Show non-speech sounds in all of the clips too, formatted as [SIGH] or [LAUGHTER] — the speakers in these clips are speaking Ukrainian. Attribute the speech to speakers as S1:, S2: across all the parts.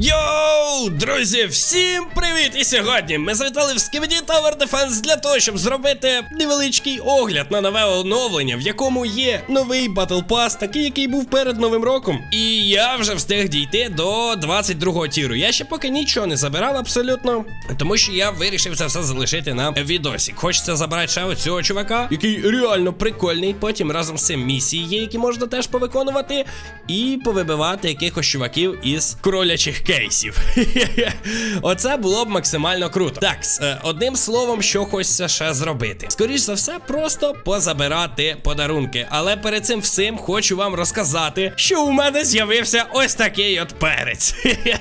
S1: Йоу, друзі, всім привіт! І сьогодні ми завітали в Skibidi Tower Defense для того, щоб зробити невеличкий огляд на нове оновлення, в якому є новий Battle Pass, такий, який був перед новим роком. І я вже встиг дійти до 22-го тіру. Я ще поки нічого не забирав абсолютно, тому що я вирішив це все залишити на відосі. Хочеться забрати ще оцього чувака, який реально прикольний. Потім разом з цим місії є, які можна теж повиконувати, і повибивати якихось чуваків із кролячих кейсів. [LAUGHS] Оце було б максимально круто. Так, е, одним словом, що хочеться ще зробити. Скоріш за все, просто позабирати подарунки. Але перед цим всім хочу вам розказати, що у мене з'явився ось такий от перець.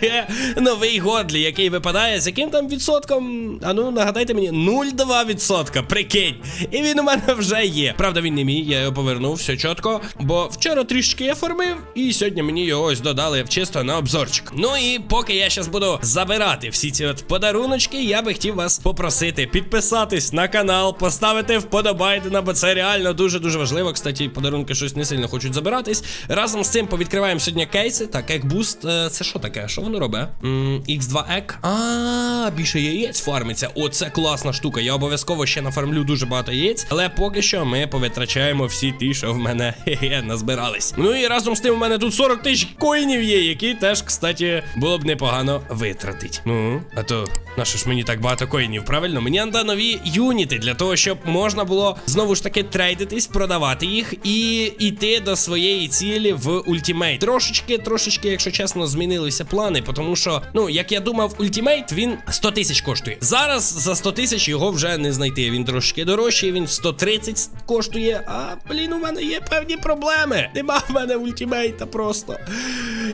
S1: [LAUGHS] Новий Годлі, який випадає з яким там відсотком. А ну нагадайте мені, 0,2 відсотка. Прикинь. І він у мене вже є. Правда, він не мій, я його повернув, все чітко. Бо вчора трішки я формив, і сьогодні мені його ось додали чисто на обзорчик. Ну і поки я зараз буду забирати всі ці от подаруночки, я би хотів вас попросити підписатись на канал, поставити вподобайдена, бо це реально дуже-дуже важливо. Кстати, подарунки щось не сильно хочуть забиратись. Разом з цим повідкриваємо сьогодні кейси. Так, екбуст, це що таке? Що воно робить? М, X2 ек. А, більше яєць фармиться. Оце класна штука. Я обов'язково ще нафармлю дуже багато яєць. Але поки що ми повитрачаємо всі ті, що в мене [LAUGHS] хе-хе, назбирались. Ну і разом з тим у мене тут 40 тисяч коїнів є, які теж, кстати, було б непогано витратити. Ну, а то. На що ж мені так багато коїнів, правильно? Мені треба нові юніти для того, щоб можна було знову ж таки трейдитись, продавати їх і йти до своєї цілі в ультимейт. Трошечки, трошечки, якщо чесно, змінилися плани, тому що, ну, як я думав, ультимейт він 100 тисяч коштує. Зараз за 100 тисяч його вже не знайти. Він трошки дорожчий, він 130 коштує. А блін, у мене є певні проблеми. Нема в мене ультимейта просто.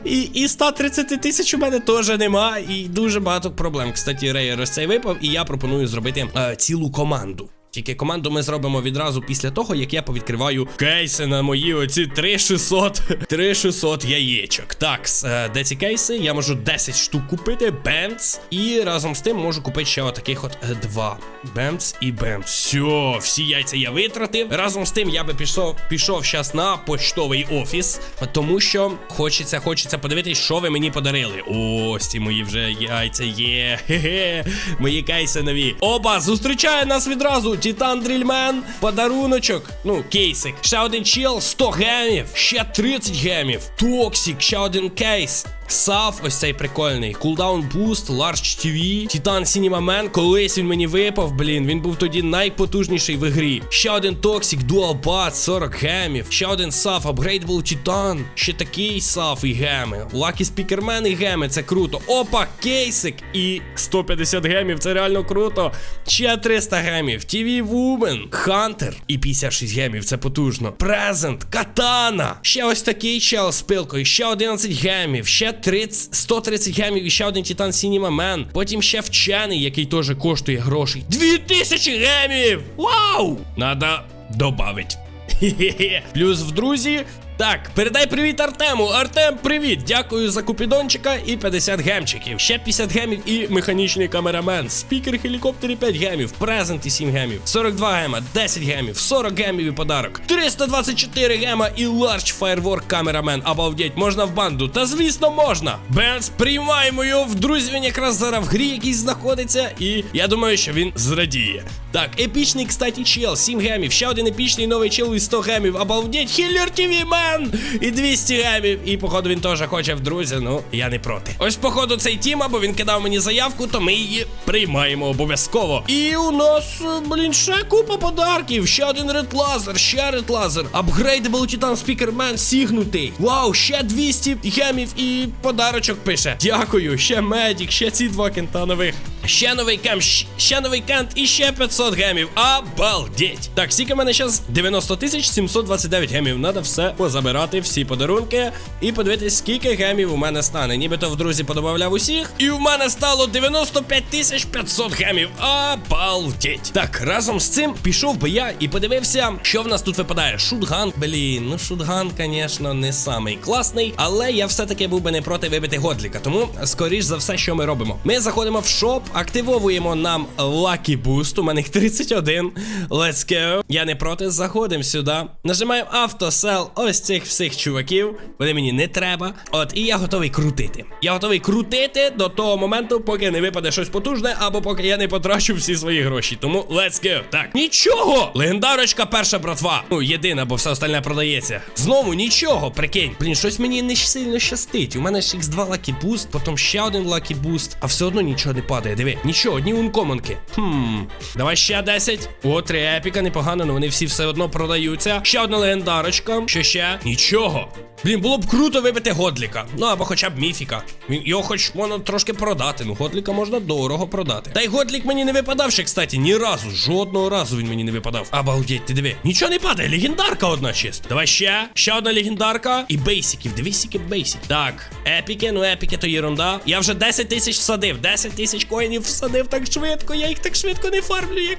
S1: І, і 130 тисяч у мене теж нема. І дуже багато проблем. Кстати, Рейер ось цей випав, і я пропоную зробити е, цілу команду. Тільки команду ми зробимо відразу після того, як я повідкриваю кейси на мої оці 3600 3600 [LAUGHS] яєчок. Так, е, де ці кейси? Я можу 10 штук купити, бемц. І разом з тим можу купити ще отаких от е, два. Бемц і бемц. Все, всі яйця я витратив. Разом з тим я би пішов пішов зараз на поштовий офіс, тому що хочеться, хочеться подивитись, що ви мені подарили. Ось ці мої вже яйця є. [LAUGHS] Хе-хе. Мої кейси нові. Оба, зустрічає нас відразу. Титан Дрільмен, подаруночок. Ну, кейсик. Ще один чел, 100 гемів, ще 30 гемів. Токсик, ще один кейс. Саф, ось цей прикольний. Кулдаун буст, Large TV, Титан Man. Колись він мені випав, блін. Він був тоді найпотужніший в ігрі. Ще один Dual Bat, 40 гемів. Ще один Саф, Upgradable Титан. Ще такий Саф і геми. Lucky Speakerman і геми, це круто. Опа, кейсик і 150 гемів, це реально круто. Ще 300 гемів. TV Woman, Hunter і 56 гемів, це потужно. Презент, Катана. Ще ось такий чел з пилкою, ще 11 гемів, ще 30, 130 гемів і ще один Титан Cinema Man. Потім ще вчений, який теж коштує грошей. 2000 гемів! Вау! Надо добавить. [LAUGHS] Плюс в друзі. Так, передай привіт Артему. Артем, привіт! Дякую за купідончика і 50 гемчиків. Ще 50 гемів і механічний камерамен. Спікер гелікоптері 5 гемів, презент і 7 гемів, 42 гема, 10 гемів, 40 гемів і подарок, 324 гема і ларч фаєрворк камерамен. Обалдеть, можна в банду. Та звісно, можна. Бенс, приймаємо його в друзі. Він якраз зараз в грі якийсь знаходиться, і я думаю, що він зрадіє. Так, епічний, кстати, чел, 7 гемів. Ще один епічний новий чел із 100 гемів. Обалдеть, Хіллер ТВ мен! І 200 гемів. І походу він теж хоче в друзі. Ну, я не проти. Ось, походу, цей тім, або він кидав мені заявку, то ми її приймаємо обов'язково. І у нас, блін, ще купа подарків. Ще один ред лазер, ще ред лазер. Апгрейдабл Титан Спікермен сігнутий. Вау, ще 200 гемів і подарочок пише. Дякую, ще медік, ще ці два кента нових. Ще новий кемп, ще новий кент і ще 500 гемів. Обалдеть. Так, скільки в мене зараз 90 тисяч 729 гемів. Надо все позабирати, всі подарунки. І подивитись, скільки гемів у мене стане. Нібито в друзі подобавляв усіх. І в мене стало 95 тисяч 500 гемів. Обалдеть. Так, разом з цим пішов би я і подивився, що в нас тут випадає. Шутган, блін, ну шутган, звісно, не самий класний, але я все-таки був би не проти вибити годліка. Тому, скоріш за все, що ми робимо. Ми заходимо в шоп Активовуємо нам Lucky Boost. У мене їх 31. Let's go. Я не проти. Заходимо сюди. Нажимаємо автосел ось цих всіх чуваків. Вони мені не треба. От, і я готовий крутити. Я готовий крутити до того моменту, поки не випаде щось потужне, або поки я не потрачу всі свої гроші. Тому let's go. Так, нічого! Легендарочка перша братва. Ну, єдина, бо все остальне продається. Знову нічого, прикинь. Блін, щось мені не сильно щастить. У мене ж X2 Lucky Boost, потім ще один Lucky Boost, а все одно нічого не падає. Диви, нічого, одні ункомонки. Хм. Давай ще 10. О, три епіка, непогано, але вони всі все одно продаються. Ще одна легендарочка. Що ще? Нічого. Блін, було б круто вибити Годліка. Ну або хоча б міфіка. Його хоч можна трошки продати. Ну, Годліка можна дорого продати. Та й Годлік мені не випадав ще, кстати, ні разу. Жодного разу він мені не випадав. Обалдеть, ти диви. Нічого не падає, легендарка одна чисто. Давай ще. Ще одна легендарка. І бейсиків. Дивись, скільки бейсик. Так, епіки, ну епіки то єрунда. Я вже 10 тисяч всадив. 10 тисяч коїнів всадив так швидко. Я їх так швидко не фармлю, як,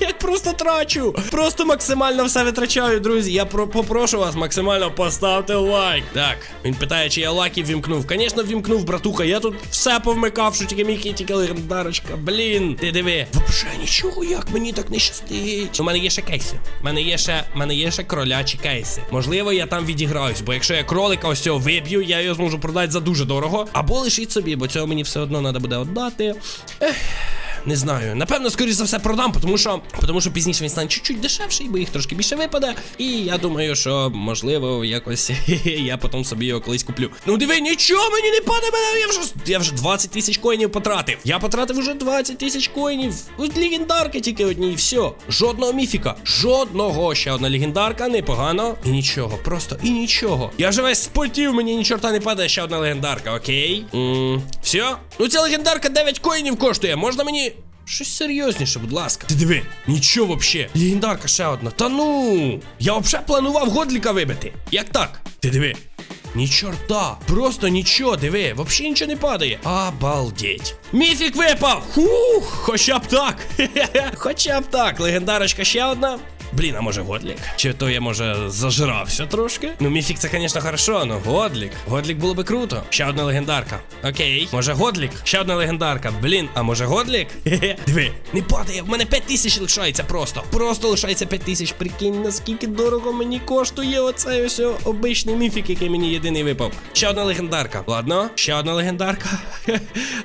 S1: як просто трачу. Просто максимально все витрачаю, друзі. Я про попрошу вас максимально поставте. Так, він питає, чи я лаки вімкнув. Звісно, вімкнув, братуха. Я тут все повмикав, що тільки міг, тільки легендарочка. Блін, ти диви. Вообще нічого, як мені так не щастить. У мене є ще кейси. У мене є ще, у мене є ще кролячі кейси. Можливо, я там відіграюсь, бо якщо я кролика ось цього виб'ю, я його зможу продати за дуже дорого. Або лишіть собі, бо цього мені все одно треба буде віддати. Ех. Не знаю. Напевно, скоріш за все продам, тому що тому що пізніше він стане чуть-чуть дешевший, бо їх трошки більше випаде. І я думаю, що можливо якось [LAUGHS] я потім собі його колись куплю. Ну диви, нічого мені не падає мене. Я вже я вже 20 тисяч коїнів потратив. Я потратив вже 20 тисяч коїнів. Легендарки тільки одні, і все. Жодного міфіка. Жодного. Ще одна легендарка, непогано. І нічого, просто і нічого. Я вже весь спотів, мені ні чорта не падає, ще одна легендарка, окей. Все. Ну ця легендарка 9 коїнів коштує. Можна мені. Щось серйозніше, будь ласка. Ти диви, нічого вообще. Легендарка ще одна. Та ну. Я взагалі планував годліка вибити. Як так? Ти диви. Ні чорта, просто нічого, диви, вообще нічого не падає. Обалдеть. Міфік випав! Хух, хоча б так. Хе-хе-хе. [LAUGHS] Хоча б так. Легендарочка ще одна. Блін, а може Годлік? Чи то я, може, зажрався трошки? Ну, міфік це, звісно, хорошо, но Годлік. Годлік було би круто. Ще одна легендарка. Окей. Може Годлік? Ще одна легендарка. Блін, а може Годлік? Хе-хе. Диви, не падає, в мене 5 тисяч лишається просто. Просто лишається 5 тисяч. Прикинь, наскільки дорого мені коштує оцей ось обичний міфік, який мені єдиний випав. Ще одна легендарка. Ладно, ще одна легендарка.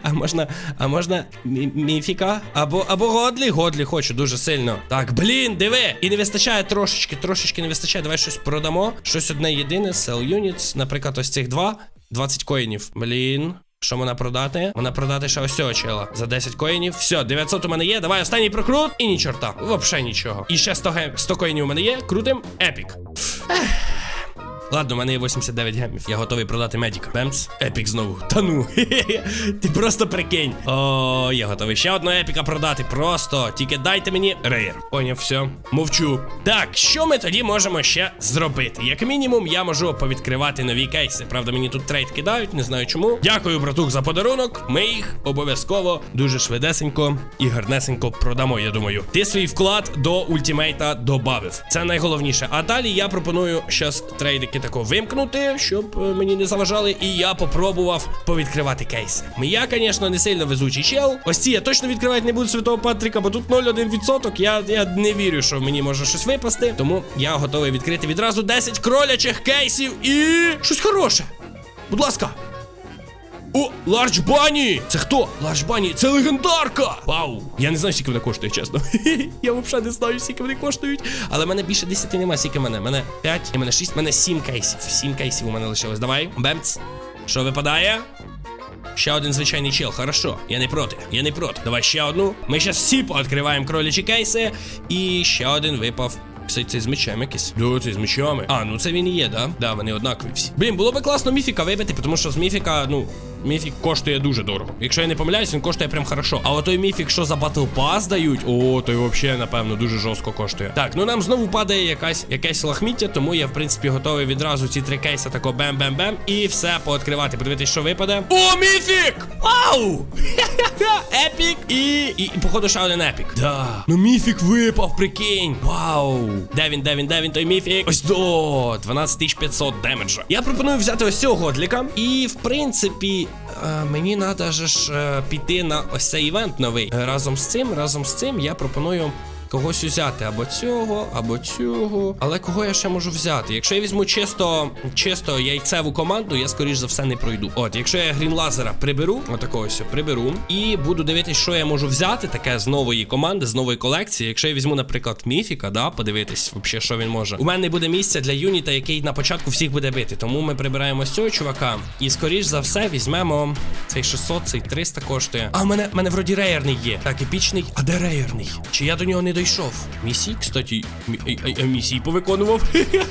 S1: А можна, а можна мі- міфіка? Або, або Годлі? Годлі хочу дуже сильно. Так, блін, диви. І не вистачає трошечки, трошечки не вистачає. Давай щось продамо. Щось одне єдине, sell units. Наприклад, ось цих два. 20 коїнів. Блін. Що можна продати? Можна продати ще ось цього чела. За 10 коїнів. Все, 900 у мене є. Давай останній прокрут. І ні чорта. Вообще нічого. І ще 100, 100 коїнів у мене є. Крутим. Епік. Ладно, у мене є 89 гемів. Я готовий продати медіка. Бемц. Епік знову. Та ну. Ти просто прикинь. О, я готовий ще одного епіка продати. Просто. Тільки дайте мені рейер. Поняв, все. Мовчу. Так, що ми тоді можемо ще зробити? Як мінімум, я можу повідкривати нові кейси. Правда, мені тут трейд кидають, не знаю чому. Дякую, братух, за подарунок. Ми їх обов'язково дуже швидесенько і гарнесенько продамо, я думаю. Ти свій вклад до ультімейта добавив. Це найголовніше. А далі я пропоную щас трейдики тако вимкнути, щоб е, мені не заважали. І я попробував повідкривати кейси. Я, звісно, не сильно везучий чел. Ось ці я точно відкривати не буду святого Патріка, бо тут 0,1%. Я, я не вірю, що мені може щось випасти. Тому я готовий відкрити відразу 10 кролячих кейсів і щось хороше. Будь ласка. О, Ларч Бані! Це хто? Ларч Бані, це легендарка! Вау! Я не знаю, скільки вона коштує, чесно. [LAUGHS] Я взагалі не знаю, скільки вони коштують. Але в мене більше 10 немає, скільки мене. Мене 5, і мене 6, в мене 7 кейсів. 7 кейсів у мене лишилось. Давай, бемц. Що випадає? Ще один звичайний чел, хорошо. Я не проти, я не проти. Давай ще одну. Ми зараз всі пооткриваємо кролячі кейси. І ще один випав. Це, це з мечем якийсь. Да, це з мечами. А, ну це він і є, да? Да, вони однакові всі. Блін, було би класно міфіка вибити, тому що з міфіка, ну. Міфік коштує дуже дорого. Якщо я не помиляюсь, він коштує прям хорошо. А от той міфік, що за Battle Pass дають, о, той взагалі, напевно, дуже жорстко коштує. Так, ну нам знову падає якась якесь лахміття, тому я, в принципі, готовий відразу ці три кейси тако бем-бем-бем і все пооткривати. Подивитись, що випаде. О, міфік! Вау! [LAUGHS] Епік! І, і, і, походу, ще один епік. Да. Ну міфік випав, прикинь. Вау! Де він, де він, де він, той міфік? Ось до 12500 демеджа. Я пропоную взяти ось цього годліка. І, в принципі, е, мені треба ж е, піти на ось цей івент новий. Разом з цим, разом з цим я пропоную. Когось взяти або цього, або цього. Але кого я ще можу взяти? Якщо я візьму чисто, чисто яйцеву команду, я скоріш за все не пройду. От, якщо я грін лазера приберу, отакого ось приберу, і буду дивитись, що я можу взяти таке з нової команди, з нової колекції. Якщо я візьму, наприклад, міфіка, да, подивитись, взагалі, що він може. У мене не буде місця для юніта, який на початку всіх буде бити. Тому ми прибираємо ось цього чувака. І скоріш за все візьмемо цей 600, цей 300 коштує. А в мене, в мене вроді реєрний є. Так, епічний. А де реєрний? Чи я до нього не дійшов? Місії, кстати, мі- місії повиконував.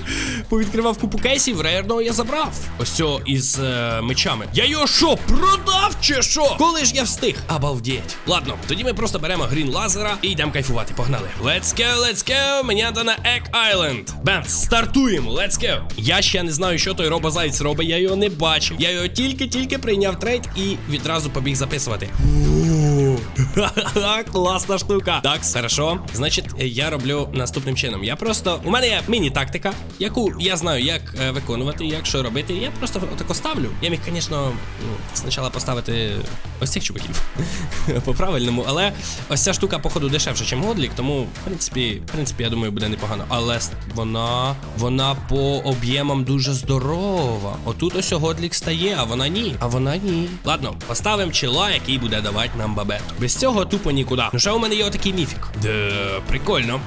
S1: [LAUGHS] Повідкривав купу кейсів, реєрного я забрав. Ось цього із е, мечами. Я його що, продав чи що? Коли ж я встиг? Обалдеть. Ладно, тоді ми просто беремо грін лазера і йдемо кайфувати. Погнали. Let's go, let's go. Мені надо на Egg Island. Бемс, стартуємо, let's go. Я ще не знаю, що той робозайць робить, я його не бачив. Я його тільки-тільки прийняв трейд і відразу побіг записувати. Класна штука. Так, хорошо. Значить, я роблю наступним чином. Я просто. У мене є міні-тактика, яку я знаю, як е, виконувати, як що робити. Я просто отако ставлю. Я міг, звісно, ну, спочатку поставити ось цих чуваків [LAUGHS] по правильному, але ось ця штука, походу, дешевше, ніж Годлік, тому, в принципі, в принципі, я думаю, буде непогано. Але вона, вона по об'ємам дуже здорова. Отут ось Годлік стає, а вона ні. А вона ні. Ладно, поставимо чела, який буде давати нам бабет. Без цього тупо нікуди. Ну що у мене є отакий міфік. Де, прикольно.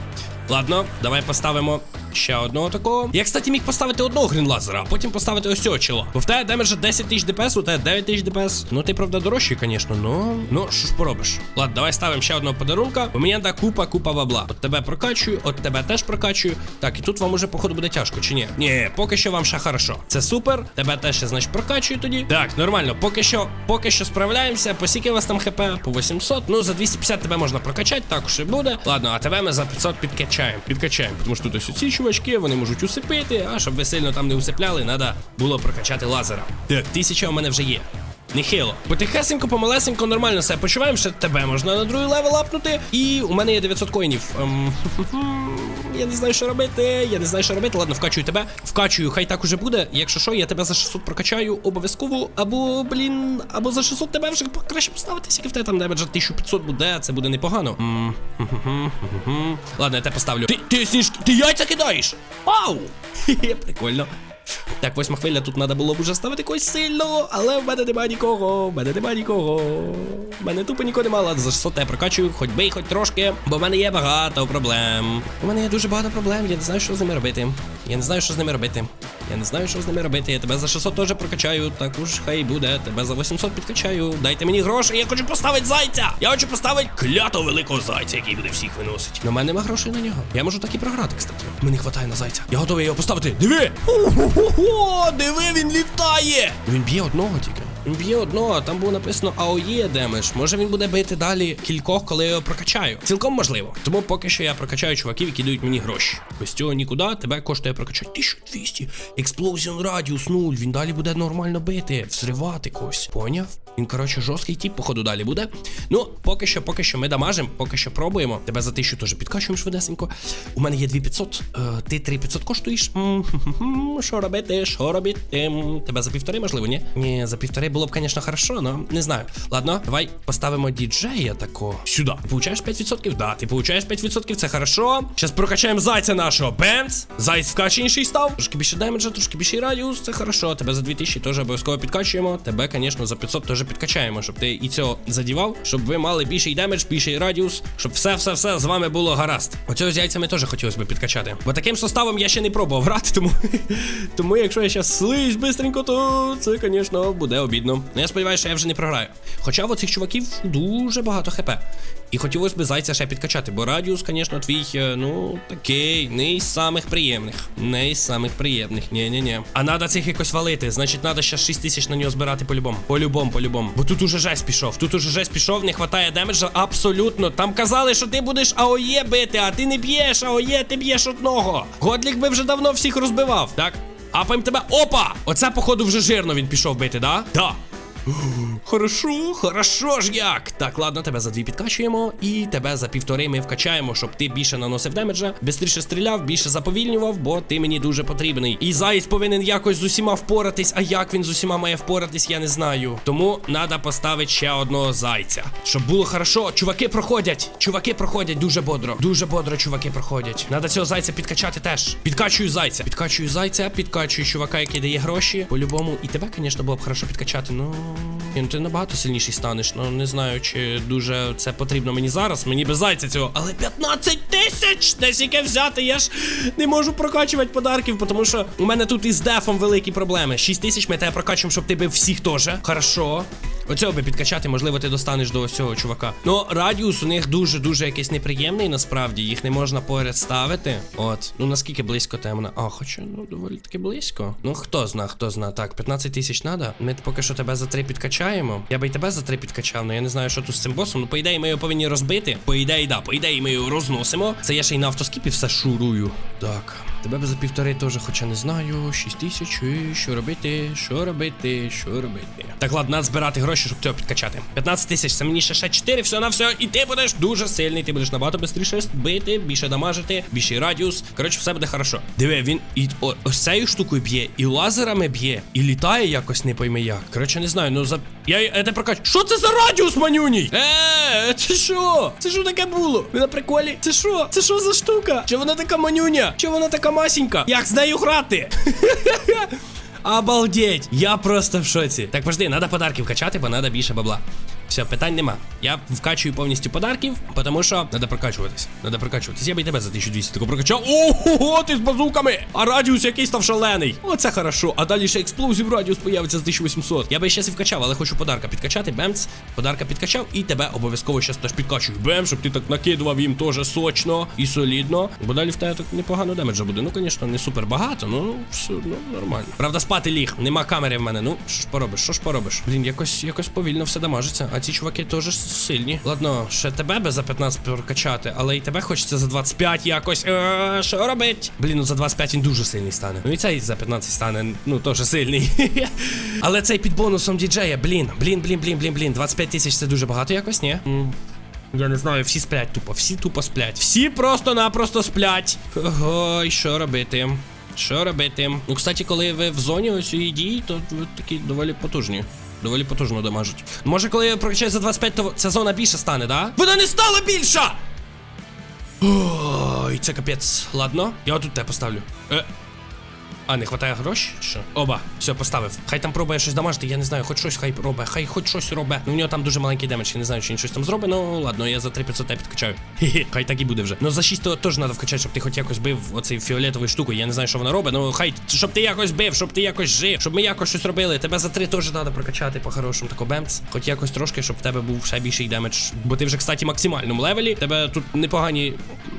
S1: Ладно, давай поставимо ще одного такого. Я, кстати, міг поставити одного грінлазера, а потім поставити ось цього чела. Бо в тебе демеджа 10 тисяч ДПС, у тебе 9 тисяч ДПС. Ну ти правда дорожчий, звісно, ну. Ну, що ж поробиш. Ладно, давай ставимо ще одного подарунка. У мене да купа, купа бабла. От тебе прокачую, от тебе теж прокачую. Так, і тут вам уже, походу, буде тяжко, чи ні? Ні, поки що вам ще хорошо. Це супер. Тебе теж, значить, прокачую тоді. Так, нормально, поки що, поки що справляємося. По скільки у вас там хп? По 800. Ну, за 250 тебе можна прокачати, також і буде. Ладно, а тебе ми за 500 підкачаємо. Підкачаємо. Тому що тут ось ці чувачки, вони можуть усипити, а щоб ви сильно там не усипляли, треба було прокачати лазера. Так, тисяча у мене вже є. Нехило. Потихесенько, помалесенько, нормально все почуваємо, ще тебе можна на другий левел апнути. І у мене є 900 коїнів. Ем, [LAUGHS] я не знаю, що робити. Я не знаю, що робити. Ладно, вкачую тебе. Вкачую, хай так уже буде. Якщо що, я тебе за 600 прокачаю обов'язково. Або, блін, або за 600 тебе вже краще поставити, скільки в тебе там демеджа 1500 буде, це буде непогано. [LAUGHS] Ладно, я тебе поставлю. Ти, ти сніжки, ти яйця кидаєш? Вау! [LAUGHS] Прикольно. Так, восьма хвиля, тут треба було б уже ставити когось сильного, але в мене немає нікого, в мене немає нікого. В мене тупо нікого немає, ладно, за 600 я прокачую, хоч би, хоч трошки, бо в мене є багато проблем. У мене є дуже багато проблем, я не знаю, що з ними робити. Я не знаю, що з ними робити. Я не знаю, що з ними робити. Я тебе за 600 теж прокачаю, також хай буде. Тебе за 800 підкачаю. Дайте мені гроші, я хочу поставити зайця. Я хочу поставити клятого великого зайця, який буде всіх виносити. Но в мене нема грошей на нього. Я можу так і програти, кстати. Мені хватає на зайця. Я готовий його поставити. Диви! Ого, диви, він літає! Він б'є одного тільки. Він б'є одного, там було написано АОЄ демедж. Може він буде бити далі кількох, коли я його прокачаю. Цілком можливо. Тому поки що я прокачаю чуваків, які дають мені гроші. Без цього нікуди, тебе коштує прокачати 1200. Експлозіон радіус 0. Він далі буде нормально бити, взривати когось. Поняв? Він, коротше, жорсткий тип, походу, далі буде. Ну, поки що, поки що ми дамажимо, поки що пробуємо. Тебе за 1000 теж підкачуємо швидесенько. У мене є 2500, е, ти 3500 коштуєш. Що робити? Що робити? Тебе за півтори, можливо, ні? Ні, за півтори було б, звісно, хорошо, але не знаю. Ладно, давай поставимо діджея такого. Сюди. Ти получаєш 5%? Да, ти получаєш 5%, це хорошо. Зараз прокачаємо зайця нашого. Бемц. Зайць вкаченіший став. Трошки більше демеджа, трошки більший радіус, це хорошо. Тебе за 2000 теж обов'язково підкачуємо. Тебе, звісно, за 500 теж підкачаємо, щоб ти і цього задівав, щоб ви мали більший демедж, більший радіус, щоб все-все-все з вами було гаразд. Оцього з яйцями теж хотілося б підкачати. Бо таким составом я ще не пробував грати, [LAUGHS] тому, тому якщо я зараз слизь бистренько, то це, звісно, буде обідно. Ну я сподіваюся, що я вже не програю. Хоча в оцих чуваків дуже багато хп. І хотілося б зайця ще підкачати, бо радіус, звісно, твій, е, ну, такий, не із самих приємних. Не із самих приємних. Ні-ні-ні. А треба цих якось валити. Значить, треба ще 6 тисяч на нього збирати по-любому. По-любому, по-любому. Бо тут уже жесть пішов. Тут уже жесть пішов, не хватає демеджа абсолютно. Там казали, що ти будеш АОЄ бити, а ти не б'єш АОЄ, ти б'єш одного. Годлік би вже давно всіх розбивав. Так. Апаємо тебе. Опа! Оце, походу, вже жирно він пішов бити, да? Да. Хорошо, хорошо ж як. Так, ладно, тебе за дві підкачуємо, і тебе за півтори ми вкачаємо, щоб ти більше наносив демеджа, бистріше стріляв, більше заповільнював, бо ти мені дуже потрібний. І заєць повинен якось з усіма впоратись, а як він з усіма має впоратись, я не знаю. Тому треба поставити ще одного зайця. Щоб було хорошо. Чуваки проходять. Чуваки проходять дуже бодро. Дуже бодро чуваки проходять. Надо цього зайця підкачати теж. Підкачую зайця. Підкачую зайця, підкачую чувака, який дає гроші. По-любому. І тебе, звісно, було б хорошо підкачати. Ну. ну ти набагато сильніший станеш. Ну не знаю, чи дуже це потрібно мені зараз. Мені без зайця цього. Але 15 тисяч! Десь яке взяти. Я ж не можу прокачувати подарків, тому що у мене тут із дефом великі проблеми. 6 тисяч ми тебе прокачуємо, щоб ти бив всіх теж. Хорошо. Оцього би підкачати, можливо, ти достанеш до ось цього чувака. Ну, радіус у них дуже-дуже якийсь неприємний, насправді. Їх не можна поряд ставити. От. Ну наскільки близько темно. А, хоча, ну, доволі таки близько. Ну, хто зна, хто зна. Так, 15 тисяч надо. Ми поки що тебе за три підкачаємо. Я би і тебе за три підкачав, але я не знаю, що тут з цим босом. Ну, по ідеї, ми його повинні розбити. По ідеї, да, по ідеї, ми його розносимо. Це я ще й на автоскіпі все шурую. Так. Тебе би за півтори теж, хоча не знаю. 6 тисяч. Що робити? Що робити? Що робити? Так, ладно, треба збирати гроші, щоб цього підкачати. 15 тисяч, це мені ще ще 4, все на все. І ти будеш дуже сильний. Ти будеш набагато швидше бити, більше дамажити, більший радіус. Коротше, все буде хорошо. Диви, він і о, ось цією штукою б'є, і лазерами б'є, і літає якось не пойми як. Коротше, не знаю, ну за. Я я те прокачу. Що це за радіус, манюній? Е, це що? Це що таке було? Ви на приколі? Це що? Це що за штука? Чи вона така манюня? Чи вона така масінька? Як з нею грати? [LAUGHS] Обалдеть! Я просто в шоці. Так, подожди, треба подарки вкачати, бо треба більше бабла. Все, питань нема. Я вкачую повністю подарків, тому що треба прокачуватись. Треба прокачуватись. Я би і тебе за 1200 тако прокачав. Ого, ти з базуками! А радіус якийсь став шалений. Оце хорошо. А далі ще експлозив радіус появиться з 1800. Я би ще і вкачав, але хочу подарка підкачати. Бемц. Подарка підкачав і тебе обов'язково щас теж підкачую. Бем, щоб ти так накидував їм теж сочно і солідно. Бо далі в тебе так непогано демеджа буде. Ну, звісно, не супер багато, ну все одно нормально. Правда, спати ліг. Нема камери в мене. Ну, що ж поробиш, що ж поробиш? Блін, якось якось повільно все дамажиться. А ці чуваки теж сильні. Ладно, ще тебе би за 15 прокачати, але і тебе хочеться за 25 якось. Е, Що робить? Блін, ну за 25 він дуже сильний стане. Ну і цей за 15 стане, ну теж сильний. [LAUGHS] Але цей під бонусом діджея, блін, блін, блін, блін, блін, блін. 25 тисяч це дуже багато якось, ні? Я не знаю, всі сплять тупо, всі тупо сплять. Всі просто-напросто сплять. Ой, що робити? Що робити? Ну, кстати, коли ви в зоні ось дії, то ви такі доволі потужні. Доволі потужно дамажить. Може, коли я прокачаю за 25, то ця зона більше стане, да? Вона не стала більша! Ой, це капець. Ладно, я отут те поставлю. Е. А, не хватає грошей? Що? Оба, все, поставив. Хай там пробує щось дамажити, я не знаю, хоч щось хай робить, хай хоч щось робить. Ну в нього там дуже маленький демедж, я не знаю, чи він щось там зробить, ну ладно, я за 3500 тебе підкачаю. Хе-хе, хай так і буде вже. Ну за 6 то теж треба вкачати, щоб ти хоч якось бив оцей фіолетовий штуку. Я не знаю, що вона робить, ну хай, щоб ти якось бив, щоб ти якось жив, щоб ми якось щось робили. Тебе за 3 теж треба прокачати по-хорошому, тако бемц. Хоч якось трошки, щоб в тебе був ще більший демедж. Бо ти вже, кстати, максимальному левелі. Тебе тут непогані,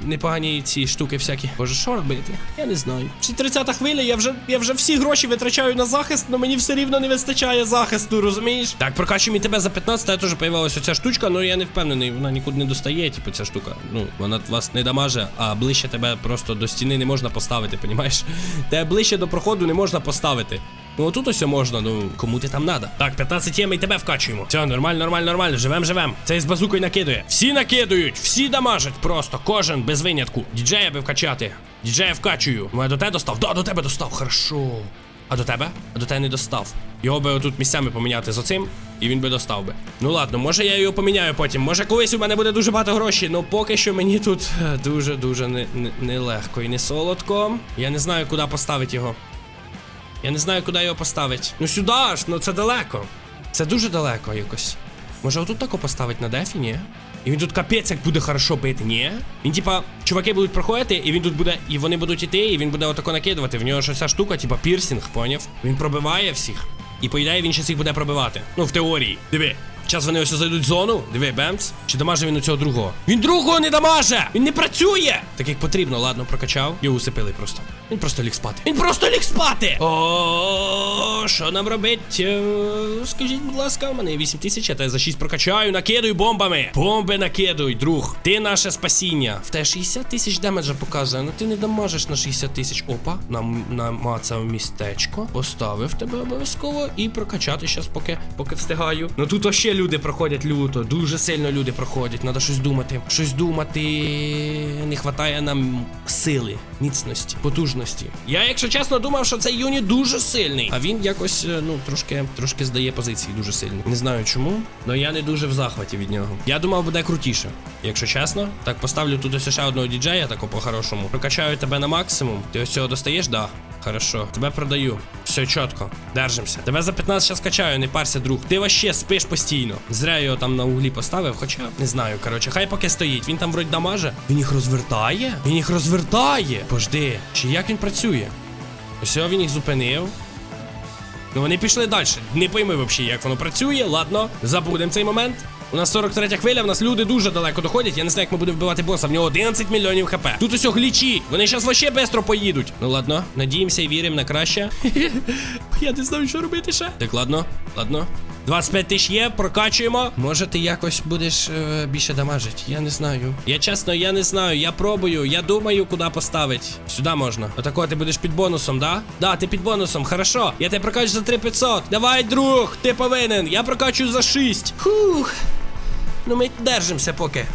S1: непогані ці штуки всякі. Боже, що робити? Я не знаю. Чи 30-та хвиля, я вже я вже всі гроші витрачаю на захист, але мені все рівно не вистачає захисту, розумієш? Так, прокачуємо і тебе за 15, а теж появилася ця штучка, але я не впевнений, вона нікуди не достає, типу, ця штука. Ну, вона вас не дамаже, а ближче тебе просто до стіни не можна поставити, понімаєш? Тебе ближче до проходу не можна поставити. Ну отут ось можна, ну кому ти там надо. Так, 15 є, ми і тебе вкачуємо. Все, нормально, нормально, нормально. Живем, живем. Цей з базукою накидує. Всі накидують, всі дамажать просто. Кожен без винятку. Діджея би вкачати. Діджея вкачую. Ну я до тебе достав. Да, до тебе достав. Хорошо. А до тебе? А до тебе не достав. Його би отут місцями поміняти з оцим, і він би достав би. Ну ладно, може я його поміняю потім. Може колись у мене буде дуже багато грошей, але поки що мені тут дуже-дуже нелегко не, не і не солодко. Я не знаю, куди поставити його. Я не знаю, куди його поставити. Ну сюди ж, ну це далеко. Це дуже далеко якось. Може отут тако поставити на дефі, ні? І він тут капець як буде хорошо бити, ні? Він, типа, чуваки будуть проходити, і він тут буде. І вони будуть іти, і він буде отако накидувати. В нього ж ця штука, типа пірсінг, поняв? Він пробиває всіх. І по він ще їх буде пробивати. Ну, в теорії. Диви. Зараз вони ось зайдуть в зону. Диви, бемц. Чи дамаже він у цього другого? Він другого не дамаже! Він не працює! Так як потрібно, ладно, прокачав. Його усипили просто. Він просто ліг спати. Він просто ліг спати! О, що нам робить? Е, Скажіть, будь ласка, у мене є 8 тисяч, я тебе за 6 прокачаю, накидуй бомбами. Бомби накидуй, друг. Ти наше спасіння. В тебе 60 тисяч демеджа показує, ну ти не дамажиш на 60 тисяч. Опа, нам намацав містечко. Поставив тебе обов'язково і прокачати щас, поки, поки встигаю. Ну тут ще люди проходять люто. Дуже сильно люди проходять. Надо щось думати. Щось думати. Не хватає нам сили, міцності, потужності. Я, якщо чесно, думав, що цей юніт дуже сильний. А він якось, е, ну, трошки, трошки здає позиції дуже сильно. Не знаю чому, але я не дуже в захваті від нього. Я думав, буде крутіше. Якщо чесно, так поставлю тут ось ще одного діджея, тако по-хорошому. Прокачаю тебе на максимум. Ти ось цього достаєш? Да. Хорошо. Тебе продаю. Все чітко. Держимося. Тебе за 15 щас качаю, не парся, друг. Ти вообще спиш постійно. Зря його там на углі поставив, хоча не знаю. Коротше, хай поки стоїть. Він там вроді дамаже. Він їх розвертає? Він їх розвертає. Пожди, чи як він працює? Ось він їх зупинив. Ну вони пішли далі. Не пойми взагалі, як воно працює. Ладно, забудемо цей момент. У нас 43 хвиля, в нас люди дуже далеко доходять. Я не знаю, як ми будемо вбивати боса. В нього 11 мільйонів хп. Тут усе глічі. Вони зараз вообще бестро поїдуть. Ну ладно, надіємося і віримо на краще. [LAUGHS] Я не знаю, що робити ще. Так, ладно, ладно. 25 тисяч є, прокачуємо. Може, ти якось будеш е, більше дамажити. Я не знаю. Я чесно, я не знаю. Я пробую, я думаю, куди поставити. Сюди можна. Отако ти будеш під бонусом, да? Да, ти під бонусом, хорошо. Я тебе прокачу за 3500. Давай, друг, ти повинен. Я прокачую за 6. Фух. Ну ми держимося поки.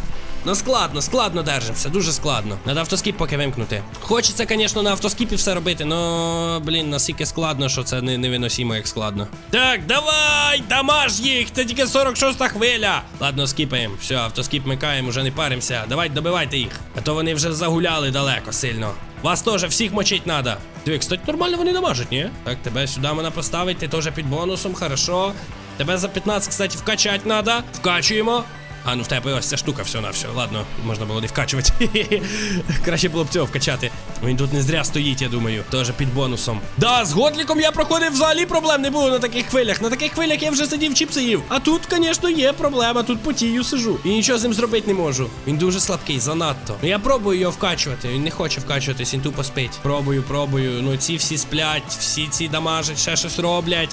S1: Ну складно, складно держимося, дуже складно. Надо автоскіп поки вимкнути. Хочеться, звісно, на автоскіпі все робити, но, блін, настільки складно, що це не, невиносимо, як складно. Так, давай, дамаж їх! Це тільки 46-та хвиля. Ладно, скіпаємо. Все, автоскіп микаємо, вже не паримося. Давай, добивайте їх. А то вони вже загуляли далеко сильно. Вас теж всіх мочить надо. Диви, кстати, нормально вони дамажать, ні? Так, тебе сюди можна поставити, ти теж під бонусом, хорошо. Тебе за 15, кстати, вкачать надо. Вкачуємо. А, ну в тебе ось ця штука, все на все. Ладно, можна було не вкачувати. [LAUGHS] Краще було б цього вкачати. Він тут не зря стоїть, я думаю. Теж під бонусом. Да, з годліком я проходив взагалі проблем не було на таких хвилях. На таких хвилях я вже сидів чіпси їв. А тут, звісно, є проблема. Тут потію сижу. І нічого з ним зробити не можу. Він дуже слабкий, занадто. Ну я пробую його вкачувати. Він не хоче вкачуватись, він тупо спить. Пробую, пробую. Ну ці всі сплять, всі ці дамажать, ще щось роблять.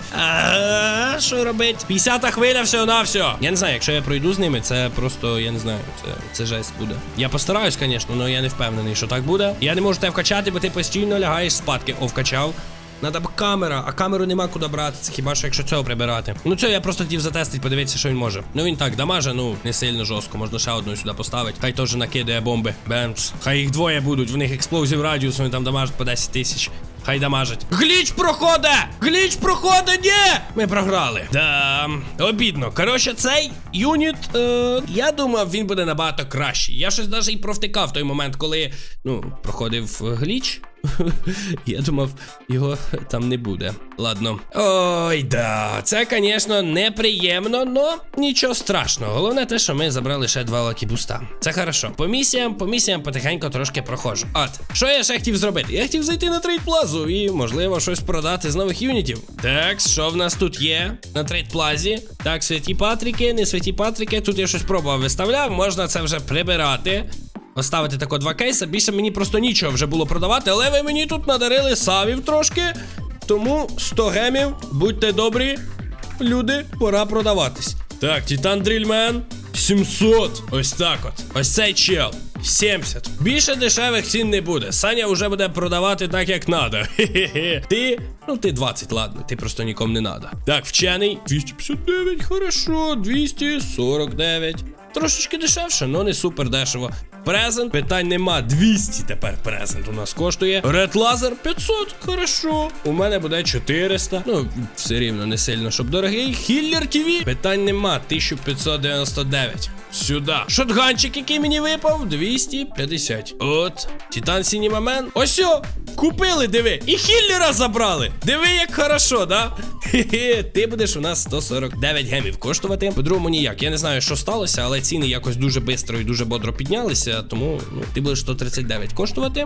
S1: Що робить? 50-та хвиля, все на все. Я не знаю, якщо я пройду з ними, це просто, я не знаю, це, це жесть буде. Я постараюсь, звісно, але я не впевнений, що так буде. Я не можу тебе вкачати, бо ти постійно лягаєш спадки. О, вкачав. Надо б камера, а камеру нема куди брати. Це хіба що якщо цього прибирати. Ну це я просто хотів затестити, подивитися, що він може. Ну він так дамаже, ну не сильно жорстко. Можна ще одну сюди поставити. Хай теж накидає бомби. Бемц. Хай їх двоє будуть. В них експлозив радіус, вони там дамажать по 10 тисяч. Хай дамажить. Гліч проходе! Гліч проходе, ні! Ми програли. Да, обідно. Коротше, цей юніт, е, я думав, він буде набагато кращий. Я щось навіть і провтикав в той момент, коли ну, проходив е, гліч. [LAUGHS] Я думав, його там не буде. Ладно. Ой, да. Це, звісно, неприємно, но нічого страшного. Головне те, що ми забрали ще два лакібуста. Це хорошо. По місіям, по місіям потихеньку трошки проходжу. От, що я ще хотів зробити? Я хотів зайти на трейд плазу і, можливо, щось продати з нових юнітів. Так, що в нас тут є на трейд плазі? Так, святі патрики, не святі патрики. Тут я щось пробував виставляв, можна це вже прибирати. Оставити тако два кейси. Більше мені просто нічого вже було продавати, але ви мені тут надарили савів трошки. Тому 100 гемів, будьте добрі, люди, пора продаватись. Так, Титан Дрільмен. 700. Ось так от. Ось цей чел. 70. Більше дешевих цін не буде. Саня вже буде продавати так, як надо. Хе-хе-хе. Ти. Ну, ти 20, ладно, ти просто нікому не надо. Так, вчений. 259, хорошо, 249. Трошечки дешевше, але не супер дешево. Презент, питань нема. 200 тепер презент у нас коштує. Red Laser 500, хорошо. У мене буде 400. Ну, все рівно не сильно, щоб дорогий. Хіллер ТВ. Питань нема. 1599. Сюди. Шотганчик, який мені випав, 250. От. Титан Сінімамен. Ось о, Купили, диви. І хіллера забрали. Диви, як хорошо, да? Хе-хе, ти будеш у нас 149 гемів коштувати. По-другому ніяк. Я не знаю, що сталося, але ціни якось дуже швидко і дуже бодро піднялися. Тому ну, ти будеш 139 коштувати.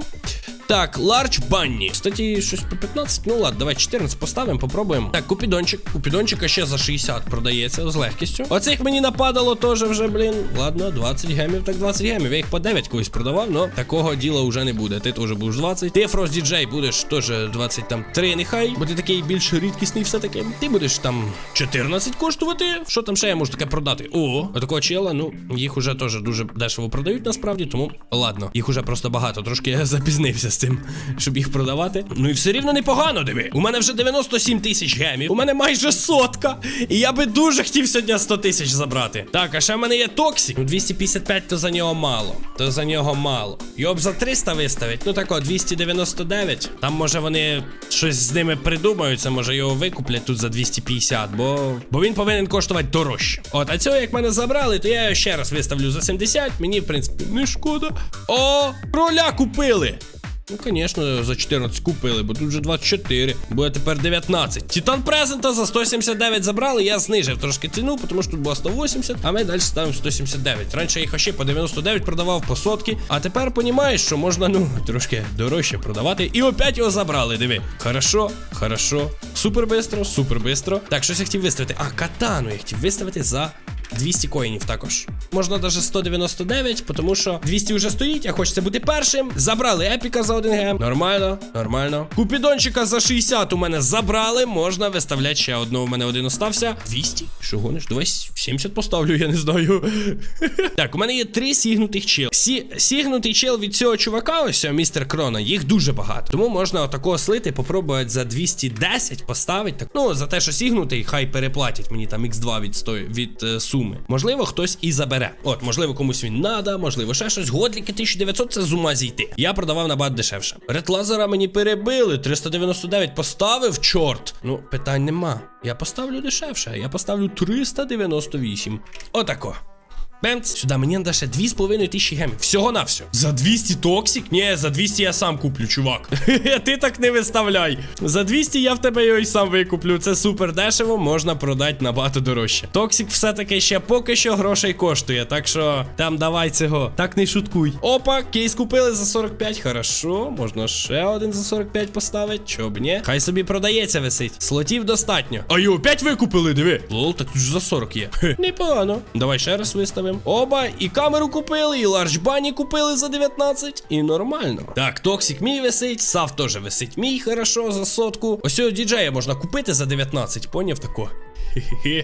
S1: Так, Large Bunny. Кстати, щось по 15. Ну ладно, давай 14 поставимо, попробуємо. Так, Купідончик. Купідончика ще за 60 продається з легкістю. Оцих мені нападало теж вже, блін. Ладно, 20 гемів, так 20 гемів. Я їх по 9 колись продавав, но такого діла вже не буде. Ти теж будеш 20. Ти Frost DJ будеш теж 23 нехай, бо ти такий більш рідкісний все-таки. Ти будеш там 14 коштувати. Що там ще я можу таке продати? О, такого чела, ну, їх уже теж дуже дешево продають насправді, тому ладно. Їх уже просто багато. Трошки я запізнився з цим, щоб їх продавати. Ну і все рівно непогано, диви. У мене вже 97 тисяч гемів. У мене майже сотка. І я би дуже хотів сьогодні 100 тисяч забрати. Так, а ще в мене є Токсік. Ну 255 то за нього мало. То за нього мало. Його б за 300 виставить. Ну так от, 299. Там може вони щось з ними придумають. Це може його викуплять тут за 250, бо, бо він повинен коштувати дорожче. От, а цього як мене забрали, то я його ще раз виставлю за 70. Мені, в принципі, шкода. О, кроля купили. Ну, звісно, за 14 купили, бо тут вже 24, буде тепер 19. Титан презента за 179 забрали, я знижив трошки ціну, тому що тут було 180, а ми далі ставимо 179. Раніше їх ще по 99 продавав по сотки, а тепер понімаєш, що можна, ну, трошки дорожче продавати. І опять його забрали, диви. Хорошо, хорошо. Супер бистро, супер бистро. Так, щось я хотів виставити. А, катану я хотів виставити за 200 коїнів також. Можна навіть 199, тому що 200 вже стоїть, а хочеться бути першим. Забрали епіка за 1 гем. Нормально, нормально. Купідончика за 60 у мене забрали. Можна виставляти ще одного. У мене один остався. 200? Що гониш? Давай 70 поставлю, я не знаю. [LAUGHS] так, у мене є три сігнутих чел. Сі, сігнутий чел від цього чувака, ось містер Крона, їх дуже багато. Тому можна отакого слити, попробувати за 210 поставити. Так, ну, за те, що сігнутий, хай переплатять мені там X2 від, сто... від е, суми. Можливо, хтось і забере. От, можливо, комусь він надо, можливо, ще щось. Годліки 1900 це з ума зійти. Я продавав набагато дешевше. Редлазера мені перебили. 399 поставив, чорт. Ну, питань нема. Я поставлю дешевше. Я поставлю 398. Отако. Бемц, сюди мені надо ще 2,5 тисячі гемів. Всього на все. За 200 токсик? Ні, за 200 я сам куплю, чувак. [LAUGHS] Ти так не виставляй. За 200 я в тебе його й сам викуплю. Це супер дешево, можна продати набагато дорожче. Токсик все-таки ще поки що грошей коштує, так що там давай цього. Так не шуткуй. Опа, кейс купили за 45. Хорошо, можна ще один за 45 поставити. Чо б ні? Хай собі продається висить. Слотів достатньо. А його опять викупили, диви. Лол, так тут ж за 40 є. Непогано. Давай ще раз виставимо. Оба, і камеру купили, і ларчбані купили за 19. І нормально. Так, Токсік мій висить, сав теж висить мій, хорошо, за сотку. Ось цього діджея можна купити за 19, поняв тако.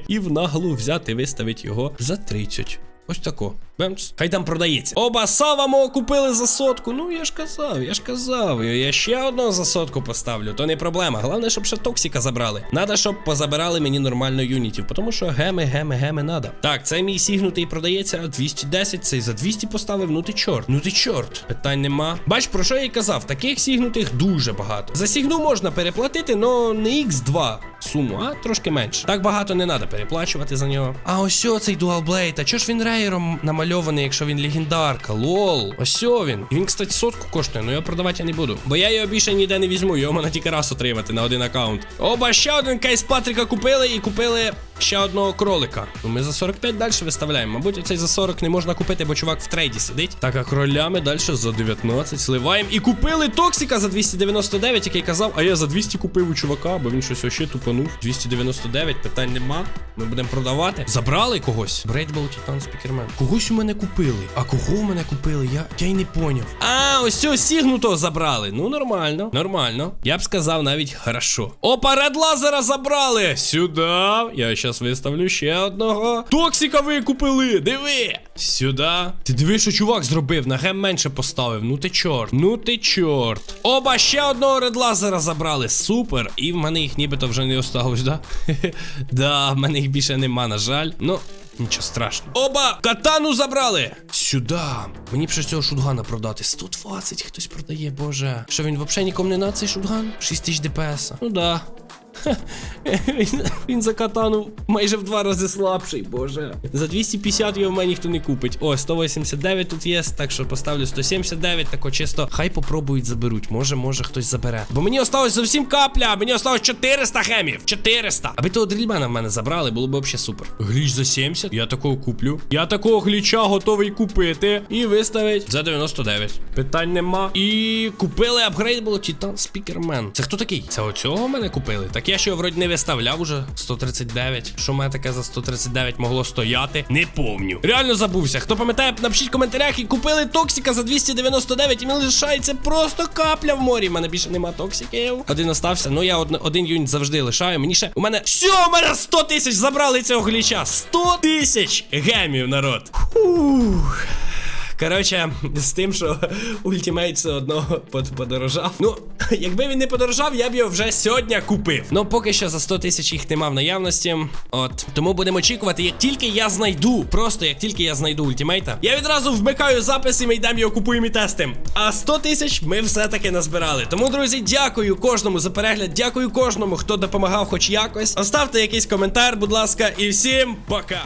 S1: І в наглу взяти, виставити його за 30. Ось тако. Бемц. Хай там продається. Оба сава мого купили за сотку. Ну я ж казав, я ж казав. Я ще одного за сотку поставлю, то не проблема. Головне, щоб ще токсика забрали. Надо, щоб позабирали мені нормально юнітів, тому що геми, геми, геми надо. Так, цей мій сігнутий продається 210, цей за 200 поставив. Ну ти чорт, ну ти чорт. Питань нема. Бач, про що я й казав, таких сігнутих дуже багато. За сігну можна переплатити, но не X2 суму, а трошки менше. Так багато не треба переплачувати за нього. А ось цей Dual Blade, а чого ж він рейером намальований, якщо він легендарка? Лол. Ось він. Він, кстати, сотку коштує, але я продавати я не буду. Бо я його більше ніде не візьму, його можна тільки раз отримати на один аккаунт. Оба ще один кейс Патріка купили і купили. Ще одного кролика. Ну ми за 45 далі виставляємо. Мабуть, оцей за 40 не можна купити, бо чувак в трейді сидить. Так, а кролями далі за 19 сливаємо. І купили Токсика за 299, який казав, а я за 200 купив у чувака, бо він щось ще тупанув. 299, питань нема. Ми будемо продавати. Забрали когось. Брейдбол Титан Спікермен. Когось у мене купили. А кого у мене купили? Я я й не поняв. А, ось цього сігнутого забрали. Ну, нормально, нормально. Я б сказав навіть хорошо. Опа, ред лазера забрали. Сюди. Я зараз виставлю ще одного. Токсика викупили. Диви. Сюди. Ти диви, що чувак зробив. На гем менше поставив. Ну ти чорт. Ну ти чорт. Оба, ще одного редлазера забрали. Супер. І в мене їх нібито вже не осталось, да? [LAUGHS] да, в мене їх більше нема, на жаль. Ну. Нічого страшного. Оба! Катану забрали! Сюди. Мені б ще цього шутгана продати. 120 хтось продає, боже. Що він взагалі нікому не на цей шутган? 6 тисяч ДПС. Ну да. Він, він за катану майже в два рази слабший, боже. За 250 його в мене ніхто не купить. О, 189 тут є, так що поставлю 179, тако чисто. Хай попробують заберуть. Може, може хтось забере. Бо мені осталось зовсім капля, мені осталось 400 гемів. 400. Аби того дрільмена в мене забрали, було б взагалі супер. Гліч за 70. Я такого куплю. Я такого гліча готовий купити. І виставить за 99. Питань нема. І купили апгрейд було Titan Speakerman. Це хто такий? Це оцього мене купили? Так я ще вроді не виставляв уже 139. Що мене таке за 139 могло стояти? Не помню. Реально забувся. Хто пам'ятає, напишіть в коментарях і купили Токсика за 299 і мені лишається просто капля в морі. У мене більше нема токсиків. Один остався. Ну я од- один юніт завжди лишаю. Мені ще. У мене. Все, у мене 100 тисяч забрали цього гліча. 100 тисяч гемів, народ. Фух. Коротше, з тим, що ультимейт все одно под- подорожав. Ну, якби він не подорожав, я б його вже сьогодні купив. Ну, поки що за 100 тисяч їх нема в наявності. От. Тому будемо очікувати, як тільки я знайду, просто як тільки я знайду ультимейта, я відразу вмикаю запис і ми йдемо його купуємо і тестимо. А 100 тисяч ми все-таки назбирали. Тому, друзі, дякую кожному за перегляд. Дякую кожному, хто допомагав хоч якось. Оставте якийсь коментар, будь ласка, і всім пока.